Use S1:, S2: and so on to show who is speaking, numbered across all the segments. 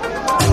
S1: Bye.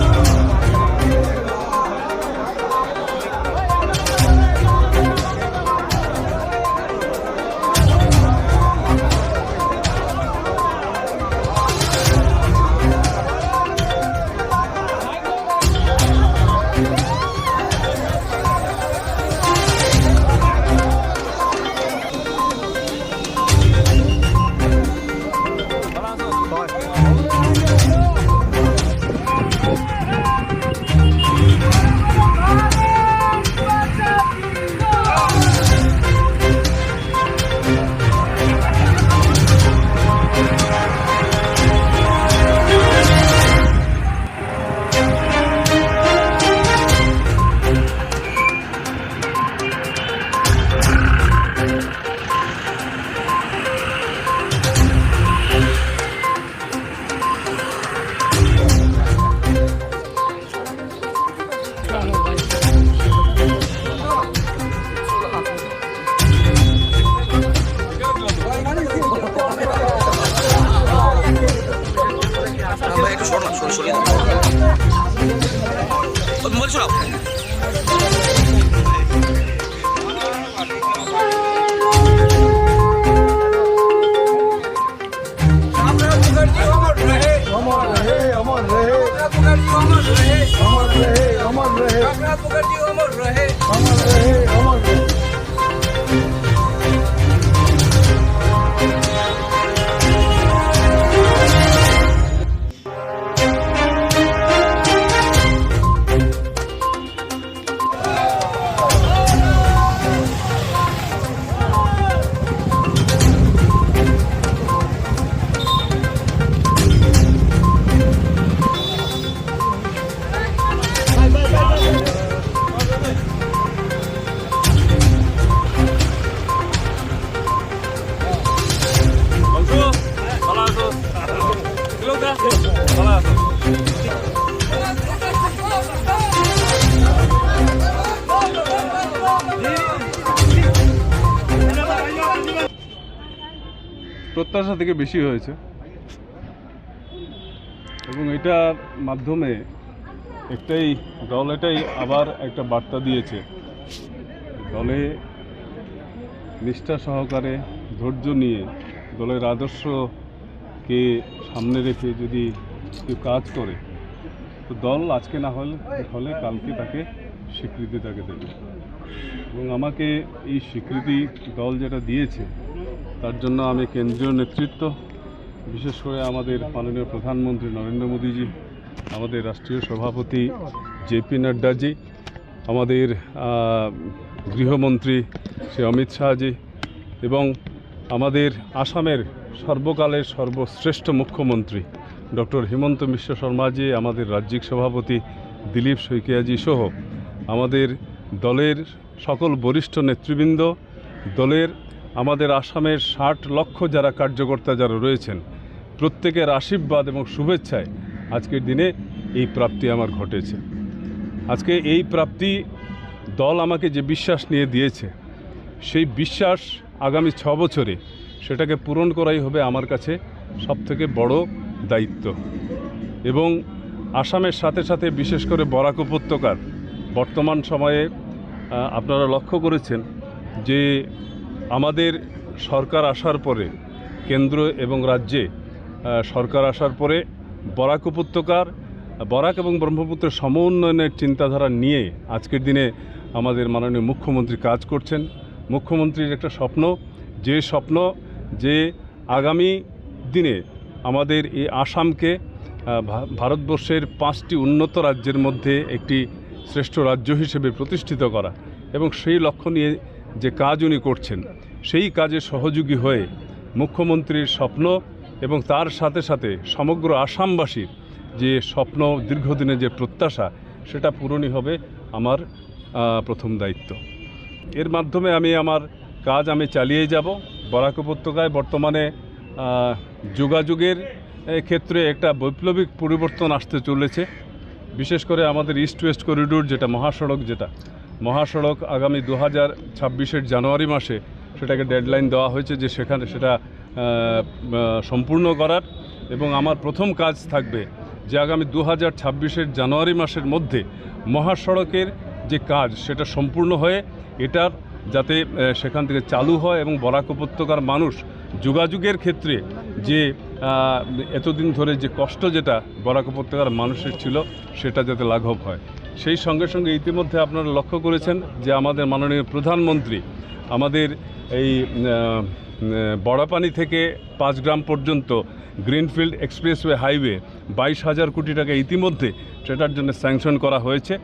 S1: Pogardinho! প্রত্যাশা থেকে বেশি হয়েছে। এবং এটার মাধ্যমে একটাই, দল এটাই আবার একটা বার্তা দিয়েছে। দলে নিষ্ঠা সহকারে ধৈর্য নিয়ে দলের আদর্শকে সামনে রেখে যদি কেউ কাজ করে, তো দল আজকে না হলে হলে কালকে তাকে স্বীকৃতি তাকে দেবে। এবং আমাকে এই স্বীকৃতি দল যেটা দিয়েছে তার জন্য আমি কেন্দ্রীয় নেতৃত্ব, বিশেষ করে আমাদের মাননীয় প্রধানমন্ত্রী নরেন্দ্র মোদীজি, আমাদের রাষ্ট্রীয় সভাপতি জেপি নাড্ডাজি, আমাদের গৃহমন্ত্রী শ্রী অমিত শাহজি এবং আমাদের আসামের সর্বকালের সর্বশ্রেষ্ঠ মুখ্যমন্ত্রী ডক্টর হিমন্ত বিশ্ব শর্মাজি, আমাদের রাজ্যিক সভাপতি দিলীপ শইকিয়াজি সহ আমাদের দলের সকল বরিষ্ঠ নেতৃবৃন্দ, দলের আমাদের আসামের ষাট লক্ষ যারা কার্যকর্তা যারা রয়েছেন, প্রত্যেকের আশীর্বাদ এবং শুভেচ্ছায় আজকের দিনে এই প্রাপ্তি আমার ঘটেছে। আজকে এই প্রাপ্তি দল আমাকে যে বিশ্বাস নিয়ে দিয়েছে, সেই বিশ্বাস আগামী ছ বছরে সেটাকে পূরণ করাই হবে আমার কাছে সবথেকে বড় দায়িত্ব। এবং আসামের সাথে সাথে বিশেষ করে বরাক উপত্যকার বর্তমান সময়ে আপনারা লক্ষ্য করেছেন যে আমাদের সরকার আসার পরে, কেন্দ্র এবং রাজ্যে সরকার আসার পরে বরাক উপত্যকার, বরাক এবং ব্রহ্মপুত্রের সম উন্নয়নের চিন্তাধারা নিয়ে আজকের দিনে আমাদের মাননীয় মুখ্যমন্ত্রী কাজ করছেন। মুখ্যমন্ত্রীর একটা স্বপ্ন, যে স্বপ্ন যে আগামী দিনে আমাদের এই আসামকে ভারতবর্ষের পাঁচটি উন্নত রাজ্যের মধ্যে একটি শ্রেষ্ঠ রাজ্য হিসেবে প্রতিষ্ঠিত করা এবং সেই লক্ষ্য নিয়ে যে কাজ উনি করছেন, সেই কাজে সহযোগী হয়ে মুখ্যমন্ত্রীর স্বপ্ন এবং তার সাথে সাথে সমগ্র আসামবাসীর যে স্বপ্ন, দীর্ঘদিনের যে প্রত্যাশা, সেটা পূরণই হবে আমার প্রথম দায়িত্ব। এর মাধ্যমে আমি আমার কাজ আমি চালিয়ে যাব। বরাক উপত্যকায় বর্তমানে যোগাযোগের ক্ষেত্রে একটা বৈপ্লবিক পরিবর্তন আসতে চলেছে। বিশেষ করে আমাদের ইস্ট ওয়েস্ট করিডোর যেটা মহাসড়ক যেটা মহাসড়ক আগামী দু হাজার ছাব্বিশের জানুয়ারি মাসে সেটাকে ডেডলাইন দেওয়া হয়েছে যে সেখানে সেটা সম্পূর্ণ করার। এবং আমার প্রথম কাজ থাকবে যে আগামী দু হাজার ছাব্বিশের জানুয়ারি মাসের মধ্যে মহাসড়কের যে কাজ সেটা সম্পূর্ণ হয়ে এটার যাতে সেখান থেকে চালু হয় এবং বরাক উপত্যকার মানুষ যোগাযোগের ক্ষেত্রে যে এতদিন ধরে যে কষ্ট যেটা বরাক উপত্যকার মানুষের ছিল সেটা যাতে লাঘব হয়। সেই সঙ্গে সঙ্গে ইতিমধ্যে আপনারা লক্ষ্য করেছেন যে আমাদের মাননীয় প্রধানমন্ত্রী আমাদের এই বড়াপানি থেকে পাঁচগ্রাম পর্যন্ত গ্রিনফিল্ড এক্সপ্রেসওয়ে হাইওয়ে বাইশ হাজার কোটি টাকা ইতিমধ্যে সেটার জন্য স্যাংশন করা হয়েছে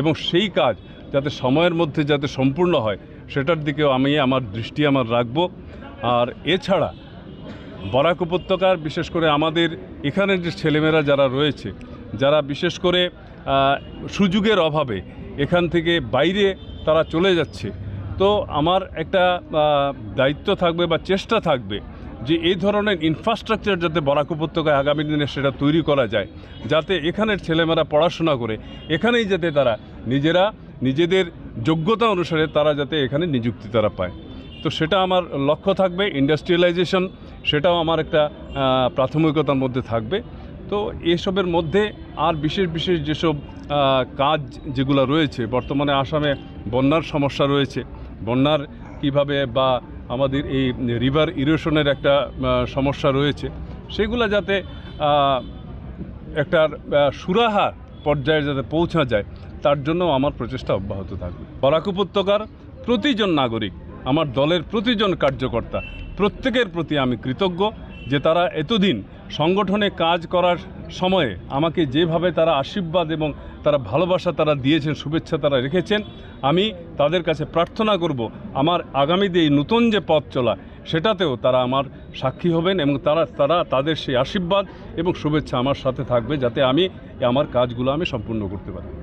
S1: এবং সেই কাজ যাতে সময়ের মধ্যে যাতে সম্পূর্ণ হয় সেটার দিকেও আমি আমার দৃষ্টি আমার রাখব। আর এছাড়া বরাক উপত্যকার বিশেষ করে আমাদের এখানের যে ছেলেমেয়েরা যারা রয়েছে, যারা বিশেষ করে সুযোগের অভাবে এখান থেকে বাইরে তারা চলে যাচ্ছে। তো আমার একটা দায়িত্ব থাকবে বা চেষ্টা থাকবে যে এই ধরনের ইনফ্রাস্ট্রাকচার যাতে বরাক উপত্যকায় আগামী দিনে সেটা তৈরি করা যায়, যাতে এখানের ছেলেমেয়েরা পড়াশোনা করে, এখানেই যাতে তারা নিজেরা নিজেদের যোগ্যতা অনুসারে তারা যাতে এখানে নিযুক্তি তারা পায়। তো সেটা আমার লক্ষ্য থাকবে ইন্ডাস্ট্রিয়ালাইজেশন সেটাও আমার একটা প্রাথমিকতার মধ্যে থাকবে। তো এসবের মধ্যে আর বিশেষ বিশেষ যেসব কাজ যেগুলো রয়েছে, বর্তমানে আসামে বন্যার সমস্যা রয়েছে, বন্যার কীভাবে বা আমাদের এই রিভার ইরোশনের একটা সমস্যা রয়েছে, সেগুলো যাতে একটা সুরাহা পর্যায়ে যাতে পৌঁছা যায়, তার জন্য আমার প্রচেষ্টা অব্যাহত থাকবে। বরাক উপত্যকার প্রতিজন নাগরিক, আমার দলের প্রতিজন কার্যকর্তা, প্রত্যেকের প্রতি আমি কৃতজ্ঞ। যে তারা এতদিন সংগঠনে কাজ করার সময়ে আমাকে যেভাবে তারা আশীর্বাদ এবং তারা ভালোবাসা তারা দিয়েছেন, শুভেচ্ছা তারা রেখেছেন, আমি তাদের কাছে প্রার্থনা করব, আমার আগামীতে এই নতুন যে পথ চলা, সেটাতেও তারা আমার সাক্ষী হবেন এবং তারা তারা তাদের সেই আশীর্বাদ এবং শুভেচ্ছা আমার সাথে থাকবে, যাতে আমি আমার কাজগুলো আমি সম্পূর্ণ করতে পারি।